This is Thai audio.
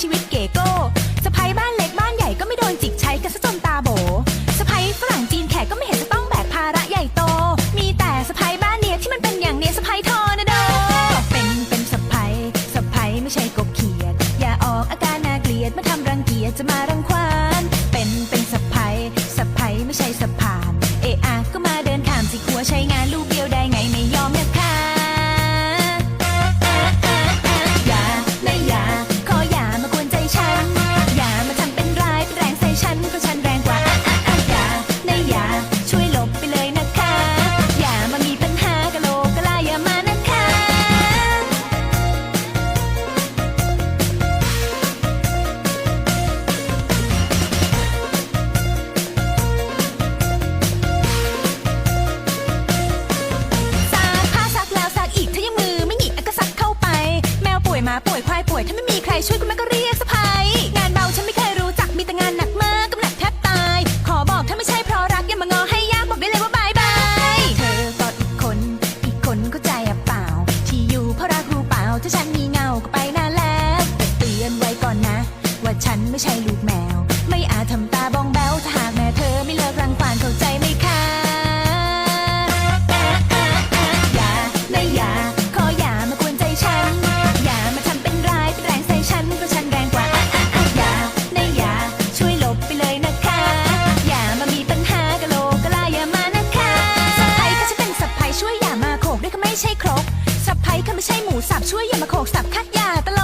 ชีวิตเก๋โก้สะพ้ยบ้านเล็กบ้านใหญ่ก็ไม่โดนจิกใช้กันซะจนตาโบสะพ้ยฝรั่งจีนแขกก็ไม่เห็นจะต้องแบกภาระใหญ่โต มีแต่สะพ้ยบ้านเนี้ยที่มันเป็นอย่างเนี้ยสะพ้ยทอร์นาโดเป็นเป็นสะพ้ยสะพ้ยไม่ใช่กบเขียด อย่าออกอาการน่าเกลียดมาทำรังเกียจจะมารังควานเป็นเป็นสะพ้ยสะพ้ยไม่ใช่สะพาน เอะอะก็มาเดินถามสิขัวใช้งาน วยมาป่วยควายป่วย ถ้าไม่มีใครช่วยคุณแม่ก็เรียกสะพายงานเบาฉันไม่เคยรู้จักมีแต่งานหนักมากกำหนักแทบตาย ขอบอกถ้าไม่ใช่เพราะรักอย่ามางอให้ยากบอกได้เลยว่าบายบายเธอก็อีกคน อีกคนก็ใจอะเปล่า ที่อยู่เพราะรักรู้เปล่าถ้าฉันมีเงาก็ไปนานแล้วแต่เตือนไว้ก่อนนะ ว่าฉันไม่ใช่ลูกแมว ไม่อาจทำตาบ ไม่ใช่ครกสับไพก็ไม่ใช่หมูสับช่วยอย่ามาโขกสับคัดยาตล